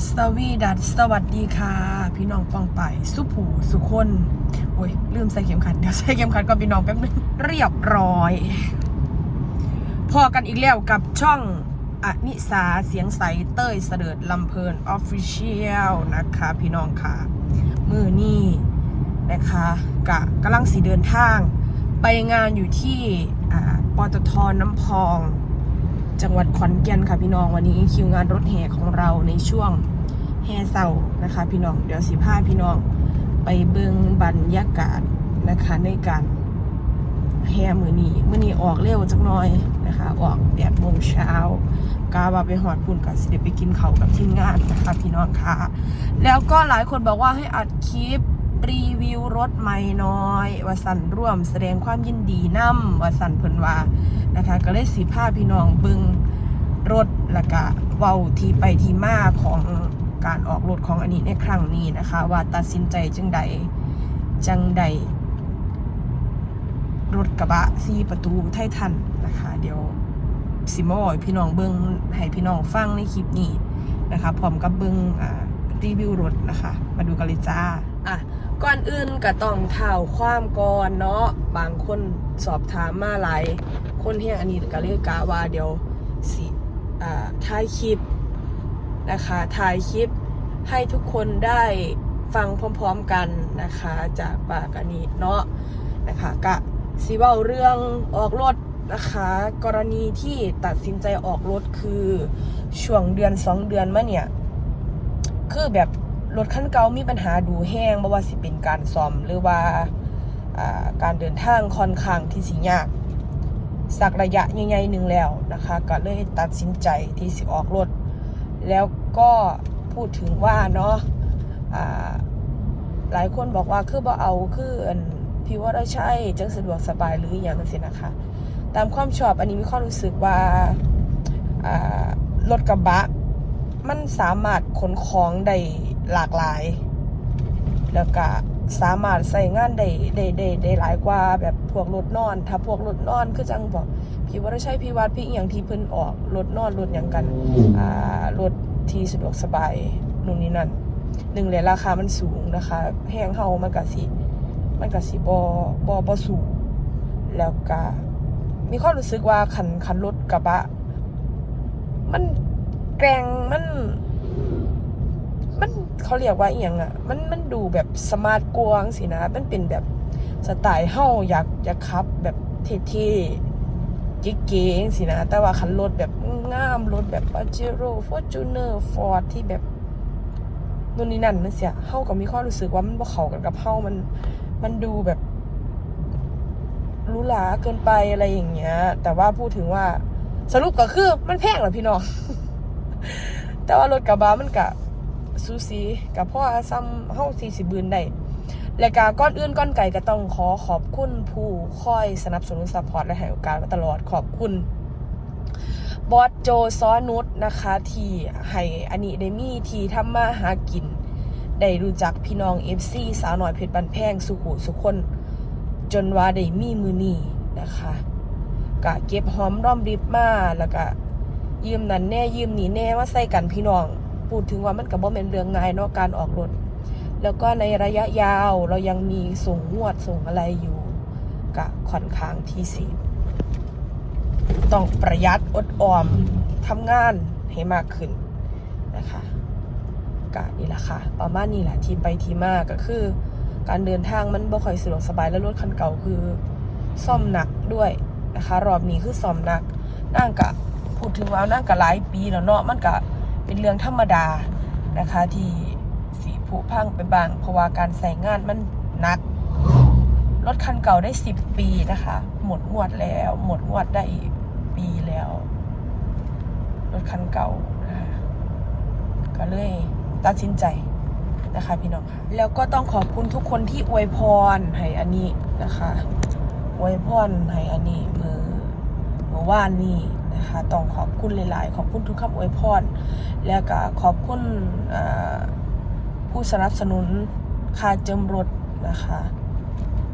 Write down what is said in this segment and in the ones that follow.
สวีดัสสวัสดีค่ะ พี่น้องปองไป สุผูสุคนโอ้ย ลืมใส่เข็มขัด เดี๋ยวใส่เข็มขัดก่อนพี่น้องแป๊บนึง เรียบร้อย พอกันอีกแล้วกับช่องอนิสาเสียงใสเต้ยเสดิร์ดลำเพลินออฟฟิเชียลนะคะ พี่น้องค่ะ มือนี่นะคะกะกำลังสีเดินทาง ไปงานอยู่ที่ปตทน้ำพอง จังหวัดขอนแก่นค่ะพี่น้องวันนี้คิวงานรถแห่ของเราในช่วงแห่เสานะคะ พี่น้องเดี๋ยวสิพาพี่น้องไปเบิงบรรยากาศนะคะในการแห่มือนี้มือนี้ออกเร็วจักหน่อยนะคะ ออกแปดโมงเช้ากาว่าไปหอดปุ่นกับสิเดไปกินเขากับทีมงานนะคะพี่น้องค่ะ แล้วก็หลายคนบอกว่าให้อัดคลิป รีวิวรถใหม่น้อยวสันร่วมแสดงความยินดีนำวสันเพิ่นว่านะคะก็เลยสีผ้าพี่น้องเบึงรถแล้วก็เว้าที่ไปที่มาของการออกรถของอันนี้ในครั้งนี้นะคะ ว่าตัดสินใจจังใดจังใดรถกระบะซีประตูไททันนะคะ เดี๋ยวสิมาบอกให้พี่น้องเบิงให้พี่น้องฟังในคลิปนี้นะคะพร้อมกับเบิงรีวิวรถนะคะ มาดูกันเลยจ้าอะ ก่อนอื่นก็ต้องเท่าความก่อนเนาะบางคนสอบถามมาหลายคนเฮียอันนี้ก็เลยกะว่าเดี๋ยวสิอ่าถ่ายคลิปนะคะถ่ายคลิปให้ทุกคนได้ฟังพร้อมๆกันนะคะจากปากอันนี้เนาะนะคะกะสีเบาเรื่องออกรถนะคะกรณีที่ตัดสินใจออกรถคือช่วงเดือนสองเดือนมาเนี่ย คือแบบ รถคันเก่ามีปัญหาดูแห้งบ่ว่าสิเป็นการซ่อมหรือว่าการเดินทางค่อนข้างที่สิยากสักระยะใหญ่ๆหนึ่งแล้วนะคะ ก็เลยตัดสินใจที่สิออกรถ แล้วก็พูดถึงว่าเนาะหลายคนบอกว่าคือบ่เอาคืออันพี่ว่าได้ใช่จังสะดวกสบายหรืออย่างนั้นสินะคะ ตามความชอบอันนี้มีความรู้สึกว่าอ่ารถกระบะ มันสามารถขนของได้ หลากหลาย แล้วก็สามารถใส่งานได้ได้ได้ได้หลายกว่าแบบพวกรถนอน ถ้าพวกรถนอนคือจังบอกพี่ว่าได้ใช่พี่วัดพี่อหย่างที่เพิ่นออกรถนอนรถอย่างกันอ่ารถที่สะดวกสบายนู่นนี่นั่นหนึ่งเลยราคามันสูงนะคะแห้งเฮามันก็สิมันก็สิบอบอบอสูงแล้วก็มีความรู้สึกว่าคันคันรถกระบะ มันแกรงมันมัน เขาเรียกว่าอหย่างอะ มันมันดูแบบสมาร์ทกวางสินะ มันเป็นแบบสไตล์เฮาอยากอยากขับ แบบเท่ๆเก๋ๆสินะ แต่ว่าคันรถแบบงามรถแบบปาเจโร่ฟอร์จูเนอร์ฟอร์ดที่แบบนู่นนี่นั่นนั่นเสียเฮาก็มีความรู้สึกว่ามันบ่เข้ากันกับเฮามันมันดูแบบรูหราเกินไปอะไรอย่างเงี้ย แต่ว่าพูดถึงว่าสรุปก็คือมันแพงเหรอพี่น้อง แต่ว่ารถกระบะมันกะ ซูซีกับพ่อซ้ำเฮาสี่สิบบืนได้และกาก้อนอื่นก้อนไก่ก็ต้องขอขอบคุณผู้คอยสนับสนุนซัพพอร์ตและให้โอกาสมาตลอดขอบคุณบอสโจซอนุชนะคะที่ให้อันนี้ได้มีที่ทำมาหากิน ได้รู้จักพี่น้อง FC สาวหน่อยเพชรบันแพงสุขุสุคน จนว่าได้มีมือนีนะคะกะเก็บหอมรอมริบมาแล้วก็ยืมนั่นแน่ยืมนี่แน่มาใส่กันพี่น้อง พูดถึงว่ามันกับบ่เป็นเรื่องง่ายเนาะการออกรถ แล้วก็ในระยะยาวเรายังมีส่งงวดส่งอะไรอยู่กะค่อนข้างที่สิต้องประหยัดอดออมทำงานให้มากขึ้นนะคะกะนี่แหละค่ะ ประมาณนี้แหละที่ไปที่มาก็คือ การเดินทางมันบ่ค่อยสะดวกสบายและรถคันเก่าคือซ่อมหนักด้วยนะคะ รอบนี้คือซ่อมหนักนั่งกะพูดถึงว่านั่งกะหลายปีแล้วเนาะมันกะ เป็นเรื่องธรรมดานะคะที่สีผุพังไปบางเพราะว่าการใส่งานมันนัก รถคันเก่าได้สิบปีนะคะ หมดงวดแล้ว หมดงวดได้ปีแล้ว รถคันเก่านะคะก็เลยตัดสินใจนะคะพี่น้องค่ะแล้วก็ต้องขอบคุณทุกคนที่อวยพรให้อันนี้นะคะอวยพรให้อันนี้มือเมื่อวานนี้ นะคะต้องขอบคุณหลาย ๆ ขอบคุณทุกคำอวยพรแล้วก็ขอบคุณผู้สนับสนุนค่าเจิมรถนะคะ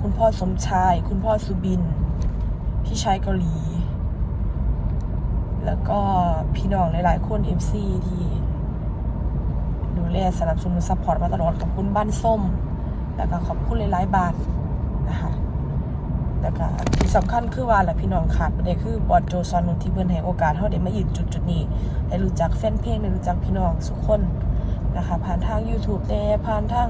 คุณพ่อสมชาย คุณพ่อสุบิน พี่ชายเกาหลี แล้วก็พี่น้องหลาย ๆ คน FC ที่ดูแลสนับสนุนซัพพอร์ตมาตลอดขอบคุณบ้านส้ม แล้วก็ขอบคุณหลาย ๆ บาทนะคะ แล้วก็ที่สำคัญคือว่าแหละพี่น้องขาดประเด็นคือบอดโจซอนนุที่เพิ่นให้โอกาสเฮาได้มายืนจุดจุดนี้ได้รู้จักแฟนเพลงได้รู้จักพี่น้องทุกคนนะคะผ่านทาง YouTube แน่ผ่านทาง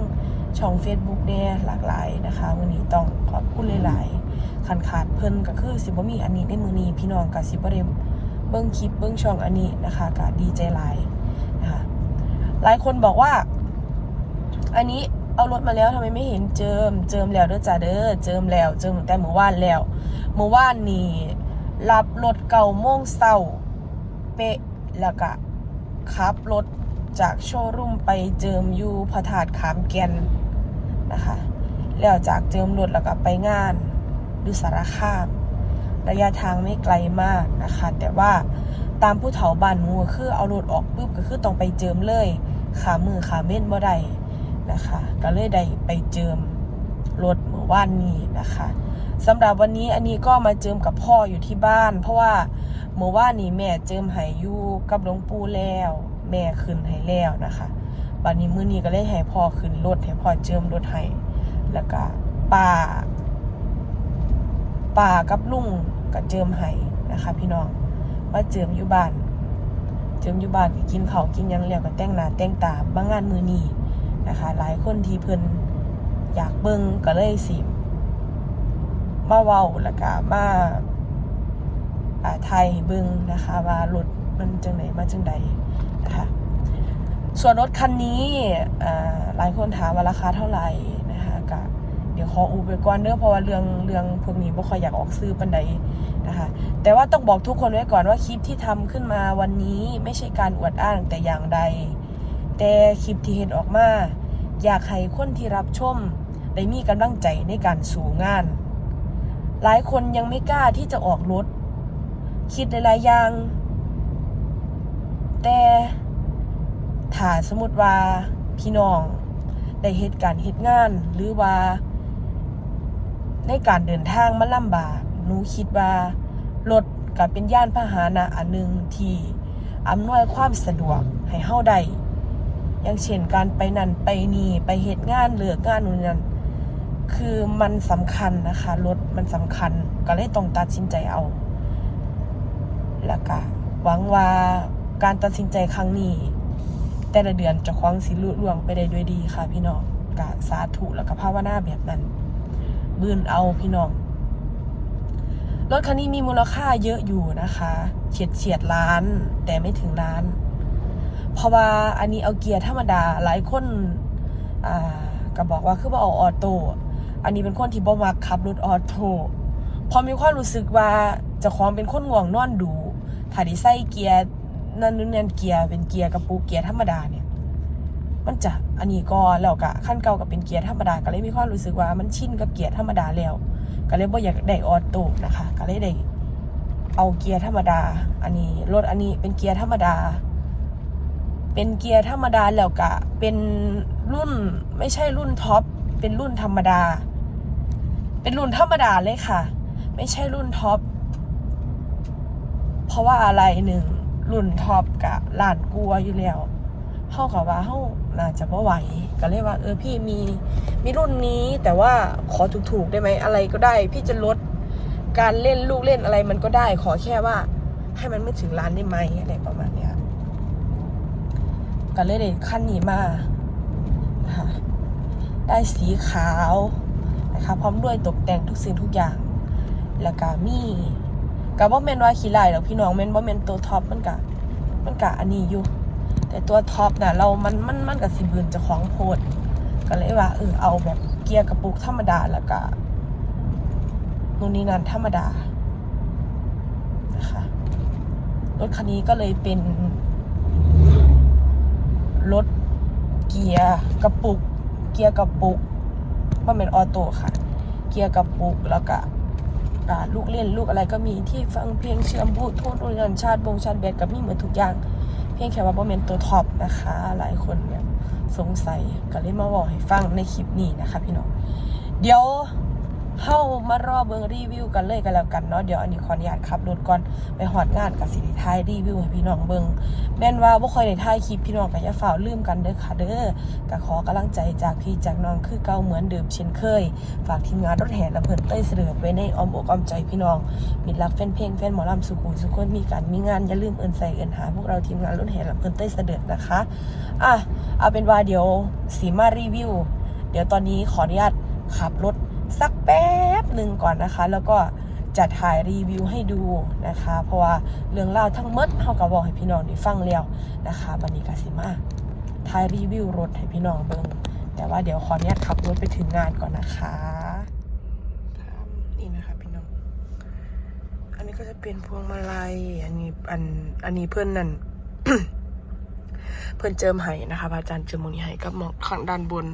ช่อง Facebook แน่หลากหลายนะคะ วันนี้ต้องขอบคุณหลายๆคันขาดเพิ่นก็คือสิบ่มีอันนี้ในมือนี้พี่น้องก็สิบ่ได้เบิ่งคลิปเบิ่งช่องอันนี้นะคะก็ดีใจหลายนะคะหลายคนบอกว่า อันนี้ เอารถมาแล้วทำไมไม่เห็นเจิม เจิมแล้วเด้อจ้าเด้อเจิมแล้ว เจิมแต่เมื่อวานแล้ว เมื่อวานนี่รับรถเก่าโมงเศร้าเป๊ะแล้วก็ขับรถจากโชว์รูมไปเจิมอยู่พระธาตุขามแกนนะคะ แล้วจากเจิมรถแล้วก็ไปงานดูสารคาม ระยะทางไม่ไกลมากนะคะ แต่ว่าตามผู้เฒ่าบ้านมูคือเอารถออกปุ๊บก็คือต้องไปเจิมเลย ขามือขาเม่นบ่ได้ นะคะ ก็เลยได้ไปเจิมรถเมื่อวานนี้นะคะสำหรับวันนี้อันนี้ก็มาเจิมกับพ่ออยู่ที่บ้าน เพราะว่าเมื่อวานนี้แม่เจิมให้อยู่กับหลวงปู่แล้ว แม่ขึ้นให้แล้วนะคะวันนี้มื้อนี้ก็เลยให้พ่อขึ้นรถให้พ่อเจิมรถให้แล้วก็ป้าป่ากับลุงกับเจิมไห้นะคะ พี่น้องมาเจิมอยู่บ้านเจิมอยู่บ้านกินข้าวกินยังแล้วก็แต่งหน้าแต่งตาบางงานมือนี้ นะคะ หลายคนที่เพิ่นอยากเบิ่งก็เลยสิ มาเว้าแล้วก็มาอ่าไทยเบิ่งนะคะว่ารถมันจังไหนมาจังใดนะคะส่วนรถคันนี้หลายคนถามว่าราคาเท่าไหร่นะคะก็เดี๋ยวขออูไปก่อนเด้อเพราะว่าเรื่องเรื่องพวกนี้ไม่ค่อยอยากออกซื้อปันใดนะคะแต่ว่าต้องบอกทุกคนไว้ก่อนว่าคลิปที่ทำขึ้นมาวันนี้ไม่ใช่การอวดอ้างแต่อย่างใด แต่คลิปที่เห็นออกมา อยากให้คนที่รับชม ได้มีกำลังใจในการสู่งาน หลายคนยังไม่กล้าที่จะออกรถ คิดหลายๆอย่าง แต่ถ้าสมมติว่าพี่น้อง ได้เหตุการณ์เหตุงาน หรือว่า ในการเดินทางมันลำบากหนูคิดว่ารถก็เป็นย่านพาหนะอันหนึ่งที่อำนวยความสะดวกให้เฮาได้ อย่างเช่นการไปนั่นไปนี่ไปเหตุงานเหลือกงานนู่นนั่นคือมันสำคัญนะคะรถมันสำคัญก็เลยต้องตัดสินใจเอา แล้วก็หวังว่าการตัดสินใจครั้งนี้ แต่ละเดือนจะคว้างสิลุล่วงไปได้ด้วยดีค่ะพี่น้องกะสาธุแล้วก็ภาวนาแบบนั้น บืนเอาพี่น้องรถคันนี้มีมูลค่าเยอะอยู่นะคะ เฉียดเฉียดล้านแต่ไม่ถึงล้าน เพราะว่าอันนี้เอาเกียร์ธรรมดาหลายคนอ่าก็บอกว่าคือว่าเอาออโต้อันนี้เป็นคนที่บ่มักขับรถออโต้พอมีความรู้สึกว่าจะของเป็นคนง่วงนอนดูถ้าได้ใส่เกียร์นั่นนู่นนั่นเกียร์เป็นเกียร์กระปุกเกียร์ธรรมดาเนี่ย มันจะอันนี้ก็แล้วก็ขั้นเก่ากับเป็นเกียร์ธรรมดาก็เลยมีความรู้สึกว่ามันชินกับเกียร์ธรรมดาแล้ว ก็เลยบ่อยากได้ออโต้นะคะ ก็เลยได้เอาเกียร์ธรรมดา อันนี้รถอันนี้เป็นเกียร์ธรรมดา เป็นเกียร์ธรรมดาแล้วก็เป็นรุ่นไม่ใช่รุ่นท็อป เป็นรุ่นธรรมดา เป็นรุ่นธรรมดาเลยค่ะ ไม่ใช่รุ่นท็อป เพราะว่าอะไรหนึ่งรุ่นท็อปกับล้านกลัวอยู่แล้วเท่ากับว่าเฮาน่าจะบ่ไหว ก็เลยว่า เออพี่มีมีรุ่นนี้แต่ว่าขอถูกๆได้ไหมอะไรก็ได้ พี่จะลดการเล่นลูกเล่นอะไรมันก็ได้ ขอแค่ว่า ให้มันไม่ถึงล้านได้ไหมอะไรประมาณเนี้ย ก็เลยได้ขั้นนี้มานะคะได้สีขาวนะคะพร้อมด้วยตกแต่งทุกสิ่งทุกอย่าง แล้วก็มีกับว่าเมนว่าขี้ลายหรอกพี่น้องเมนว่าเมนตัวท็อปมันกะมันกะอันนี้อยู่ แต่ตัวท็อปน่ะเรามันมันมันกับสิบืนจะของโพดก็เลยว่าเออเอาแบบเกียร์กระปุกธรรมดาแล้วก็นู่นนี่นั่นธรรมดานะคะรถคันนี้ก็เลยเป็น รถเกียร์กระปุก เกียร์กระปุกว่าเป็นออโต้ค่ะ เกียร์กระปุกแล้วก็ลูกเล่นลูกอะไรก็มีที่ฟังเพลงเชื่อมบูทูธโรงเรียนชาติบงชาติแบตกับมีเหมือนทุกอย่าง เพียงแค่ว่าบ่เป็นตัวท็อปนะคะ หลายคนเนี่ยสงสัยก็เลยมาบอกให้ฟังในคลิปนี้นะคะพี่น้องเดี๋ยว เข้ามารอเบิงรีวิวกันเลยกันแล้วกันเนาะเดี๋ยวอันนี้ขออนุญาตขับรถก่อนไปหอดงานกับสิริทายรีวิวให้พี่น้องเบิงแม่นว่าบ่ค่อยได้ถ่ายคลิปพี่น้องก็อย่าฝ่าลืมกันเด้อค่ะเด้อก็ขอกำลังใจจากพี่จากน้องคือเก่าเหมือนเดิมเช่นเคย ฝากทีมงานรถแห่และเพิ่นเต้ยเสด็จไว้ในอ้อมอกอ้อมใจพี่น้องมิตรรักแฟนเพลงแฟนหมอลำสุขุมสุขคนมีการมีงานอย่าลืมเอินใส่เอินหาพวกเราทีมงานรถแห่และเพิ่นเต้ยเสด็จนะคะอะเอาเป็นว่าเดี๋ยวสีมารีวิว เดี๋ยวตอนนี้ขออนุญาตขับรถ สักแป๊บหนึ่งก่อนนะคะ แล้วก็จะถ่ายรีวิวให้ดูนะคะ เพราะว่าเรื่องเล่าทั้งหมดเขาก็บอกให้พี่น้องได้ฟังแล้วนะคะบันนี้กาสิมาถ่ายรีวิวรถให้พี่น้องเบิ่งแต่ว่าเดี๋ยวขออนุญาตขับรถไปถึงงานก่อนนะคะนี่นะคะพี่น้อง อันนี้ก็จะเป็นพวงมาลัย อันนี้อันอันนี้เพื่อนนั่นเพื่อนเจิมไห้นะคะอาจารย์เจิมโมนีไห้กับหมอกข้างด้านบน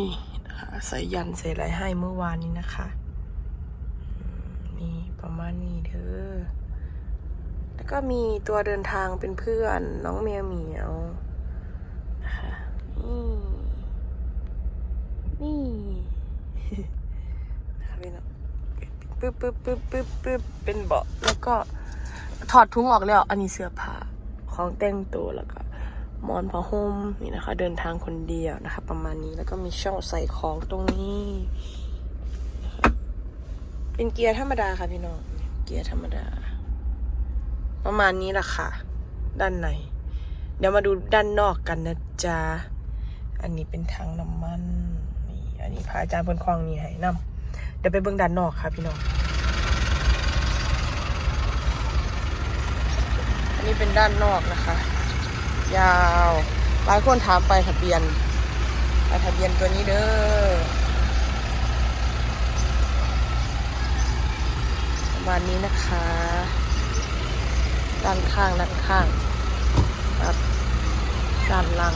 นี่นะคะใส่ยันใส่อะไรให้เมื่อวานนี้นะคะ นี่ประมาณนี้เด้อ แล้วก็มีตัวเดินทางเป็นเพื่อนน้องเมียเหมียวนะคะนี่นี่นะคะพี่น้องปึ๊บปึ๊บปึ๊บปึ๊บปึ๊บเป็นเบาะแล้วก็ถอดทุ้งออกแล้ว อันนี้เสื้อผ้าของแต่งตัวแล้วก็ หมอนผ้าห่มนี่นะคะ เดินทางคนเดียวนะคะ ประมาณนี้แล้วก็มีช่องใส่ของตรงนี้ เป็นเกียร์ธรรมดาค่ะพี่น้องเกียร์ธรรมดา ประมาณนี้แหละค่ะ ด้านใน เดี๋ยวมาดูด้านนอกกันนะจ๊ะอันนี้เป็นถังน้ำมันนี่อันนี้พระอาจารย์บนคลองนี่ให้นำเดี๋ยวไปเบิ่งด้านนอกค่ะพี่น้องอันนี้เป็นด้านนอกนะคะ ยาวหลายคนถามไปทะเบียนไปทะเบียนตัวนี้เด้อประมาณนี้นะคะ ด้านข้างด้านข้างครับด้านหลัง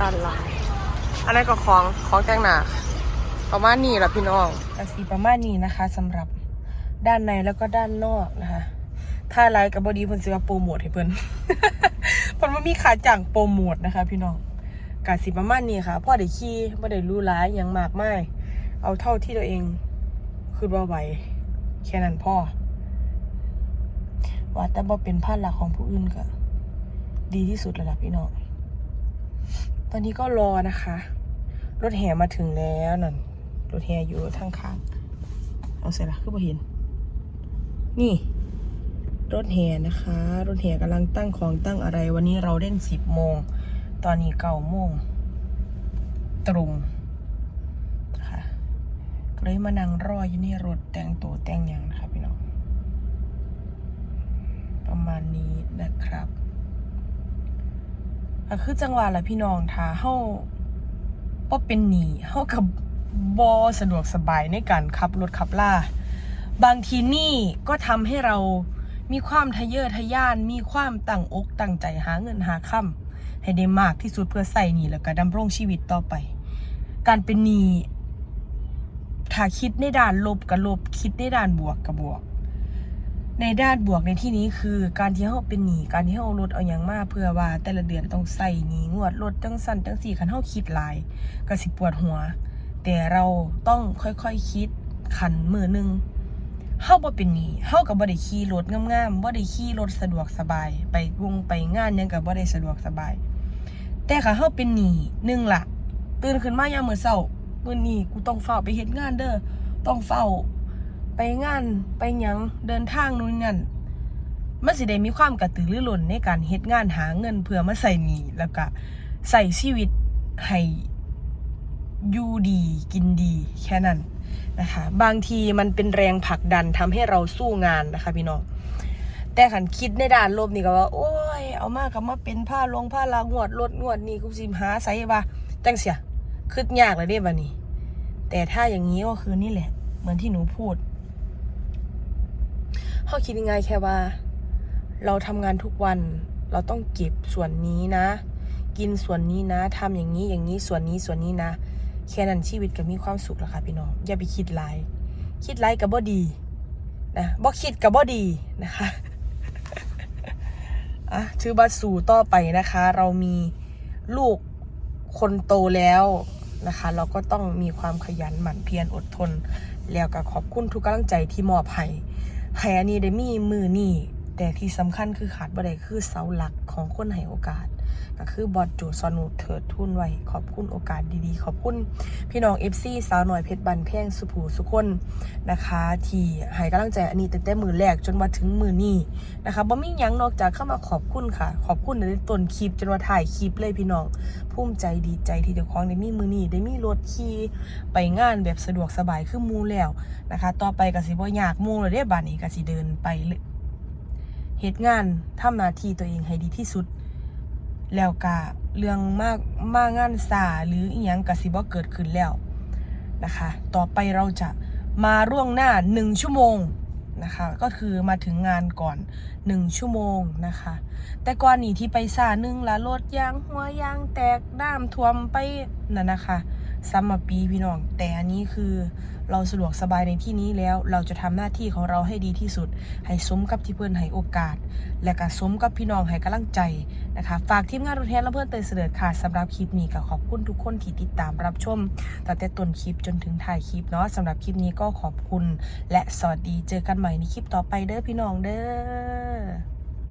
ด้านหลังอันนั้นก็ของของแต่งหนา ประมาณนี้แหละพี่น้องกสีประมาณนี้นะคะสำหรับด้านในแล้วก็ด้านนอกนะคะ ถ้าไลค์กับบอดีเพิ่นสิมาโปรโมทให้เพิ่นเพิ่นว่ามีขาจังโปรโมทนะคะ พี่น้องกสิประมาณนี้ค่ะพ่อได้ขี่บ่ได้รู้ร้ายยังมากมายเอาเท่าที่ตัวเองคือว่าไหวแค่นั้นพ่อว่าแต่บ่เป็นภาระของผู้อื่นก็ ดีที่สุดแล้วล่ะพี่น้องตอนนี้ก็รอนะคะ รถแห่มาถึงแล้วนั่น รถแห่อยู่ทางข้าง เอาเสร็จละคือบ่เห็น นี่รถแห่นะคะ รถแห่กำลังตั้งของตั้งอะไร วันนี้เราเล่นสิบโมง ตอนนี้เก้าโมง ตรงนะคะก็เลยมานั่งรออยู่นี่รถแต่งตัวแต่งหยังนะคะพี่น้อง ประมาณนี้นะครับก็คือจังหวะแหละพี่น้องถ้าเฮาบ่เป็นหนีเฮากับ บอสะดวกสบายในการขับรถขับล่า บางทีนี่ก็ทำให้เรามีความทะเยอทะยาน มีความตั้งอกตั้งใจหาเงินหาค่ำให้ได้มากที่สุดเพื่อใส่หนี้แล้วก็ดำรงชีวิตต่อไป การเป็นหนี้ถ้าคิดในด้านลบกับลบ คิดในด้านบวกกับบวก ในด้านบวกในที่นี้คือการที่เฮาเป็นหนี้การที่เฮาลดเอาอย่างมากเพื่อว่าแต่ละเดือนต้องใส่หนี้งวดลดจังสั้นจังสี่คันเฮาคิดหลายก็สิปวดหัว แต่เราต้องค่อยๆคคิดขันมือหนึ่งเฮาบ่เป็นหนี้เฮาก็บ่ได้ขี่รถงามๆบ่ได้ขี่รถสะดวกสบาย ไปวงไปงานยังก็บ่ได้สะดวกสบาย แต่ถ้าเฮาเป็นหนี้หนึ่งล่ะตื่นขึ้นมายามมื้อเช้ามื้อนี้กูต้องเฝ้าไปเฮ็ดงานเด้อต้องเฝ้าไปงานไปหยังเดินทางนู่นนั่นมันสิได้มีความกระตือรือร้นในการเฮ็ดงานหาเงินเพื่อมาใส่หนี้แล้วก็ใส่ชีวิตให้ อยู่ดีกินดีแค่นั้นนะคะบางทีมันเป็นแรงผลักดันทำให้เราสู้งานนะคะพี่น้องแต่ขันคิดในด้านลบนี่ก็ว่า โอ้ย เอามากับมาเป็นผ้าลงผ้าลางวดรถงวดนี่กูสิหาใส่ว่าจังเสียคืดยากเลยเด้บันนี้แต่ถ้าอย่างนี้ก็คือนี่แหละ เหมือนที่หนูพูดเขาคิดยังไงแค่ว่า เราทำงานทุกวัน เราต้องเก็บส่วนนี้นะ กินส่วนนี้นะทำอย่างนี้อย่างนี้ส่วนนี้ส่วนนี้นะ แค่นั้นชีวิตก็มีความสุขแล้วค่ะพี่น้อง อย่าไปคิดไรคิดไรกับบ่ดีนะบ่คิดกับบ่ดีนะคะอะถือบัสู่ต่อไปนะคะ เรามีลูกคนโตแล้วนะคะ เราก็ต้องมีความขยันหมั่นเพียรอดทน แล้วก็ขอบคุณทุกกำลังใจที่มอบให้ให้อันนี้ได้มีมือนี่แต่ที่สำคัญคือขาดบ่ได้คือเสาหลักของคนให้โอกาส ก็คือบอดจูสนุเถิดทุนไว้ ขอบคุณโอกาสดีๆ ขอบคุณพี่น้อง FC สาวหน่อยเพชรบันแพงสุภูสุคนนะคะ ที่ให้กำลังใจอันนี้ตั้งแต่มือแรกจนมาถึงมือนี้นะคะบ่มีหยังนอกจากเข้ามาขอบคุณค่ะ ขอบคุณในต้นคลิปจนว่าถ่ายคลิปเลยพี่น้องภูมิใจดีใจที่เจ้าของได้มีมือนี้ได้มีรถขี่ไปงานแบบสะดวกสบายคือหมูแล้วนะคะ ต่อไปก็สิบ่ยากมูเลยเด้บัดนี้ก็สิเดินไปเลยเฮ็ดงานทำหน้าที่ตัวเองให้ดีที่สุด แล้วก็เรื่องมากมากงานสาหรืออีหยังกสิบ่เกิดขึ้นแล้วนะคะ ต่อไปเราจะมาร่วงหน้าหนึ่งชั่วโมงนะคะ ก็คือมาถึงงานก่อนหนึ่งชั่วโมงนะคะ แต่ก่อนนี้ที่ไปซาหนึ่งละรถยางหัวยางแตกน้ำท่วมไปนั่นนะคะซัมมาปีพี่น้อง แต่อันนี้คือเราสะดวกสบายในที่นี้แล้ว เราจะทำหน้าที่ของเราให้ดีที่สุด ให้สมกับที่เพื่อนให้โอกาส และก็สมกับพี่น้องให้กำลังใจนะคะ ฝากทีมงานรถแทนและเพื่อนเตยเสด็จค่ะสำหรับคลิปนี้ก็ขอบคุณทุกคนที่ติดตามรับชมตั้งแต่ต้นคลิปจนถึงท้ายคลิปเนาะสำหรับคลิปนี้ก็ขอบคุณ และสวัสดีเจอกันใหม่ในคลิปต่อไปเด้อพี่น้องเด้อ对